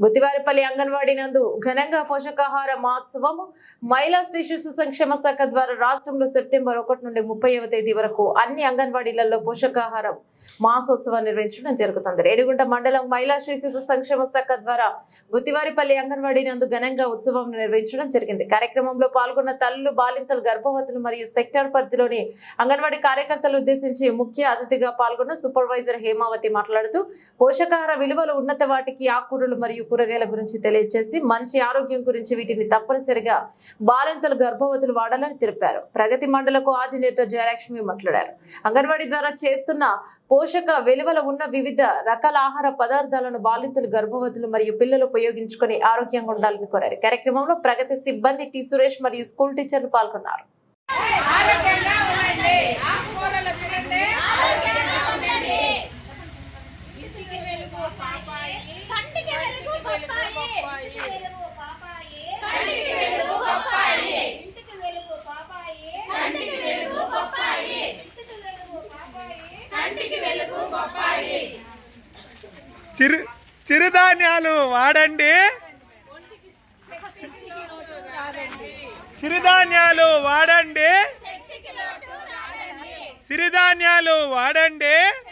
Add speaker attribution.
Speaker 1: గుత్తివారిపల్లి అంగన్వాడీ నందు ఘనంగా పోషకాహార మహోత్సవం మహిళా శ్రీ శిశు సంక్షేమ శాఖ ద్వారా రాష్ట్రంలో సెప్టెంబర్ ఒకటి నుండి ముప్పైవ తేదీ వరకు అన్ని అంగన్వాడీలలో పోషకాహారం మాసోత్సవం నిర్వహించడం జరుగుతుంది. రేణిగుంట మండలం మహిళా శ్రీ శిశు సంక్షేమ శాఖ ద్వారా గుత్తివారిపల్లి అంగన్వాడీ నందు ఘనంగా ఉత్సవం నిర్వహించడం జరిగింది. కార్యక్రమంలో పాల్గొన్న తల్లులు బాలింతలు గర్భవతులు మరియు సెక్టార్ పరిధిలోని అంగన్వాడీ కార్యకర్తలు ఉద్దేశించి ముఖ్య అతిథిగా పాల్గొన్న సూపర్వైజర్ హేమావతి మాట్లాడుతూ పోషకాహార విలువలు ఉన్నత వాటికి ఆకుకూరలు మరియు కూరగాయల గురించి తెలియజేసి మంచి ఆరోగ్యం గురించి వీటిని తప్పనిసరిగా బాలింతలు గర్భవతులు వాడాలని తెలిపారు. ప్రగతి మండల కోఆర్డినేటర్ జయలక్ష్మి మాట్లాడారు. అంగన్వాడీ ద్వారా చేస్తున్న పోషక విలువలు ఉన్న వివిధ రకాల ఆహార పదార్థాలను బాలింతలు గర్భవతులు మరియు పిల్లలు ఉపయోగించుకొని ఆరోగ్యంగా ఉండాలని కోరారు. కార్యక్రమంలో ప్రగతి సిబ్బంది టి సురేష్ మరియు స్కూల్ టీచర్లు పాల్గొన్నారు.
Speaker 2: చిరు చిరుధాన్యాలు వాడండి. చిరుధాన్యాలు వాడండి. సిరిధాన్యాలు వాడండి.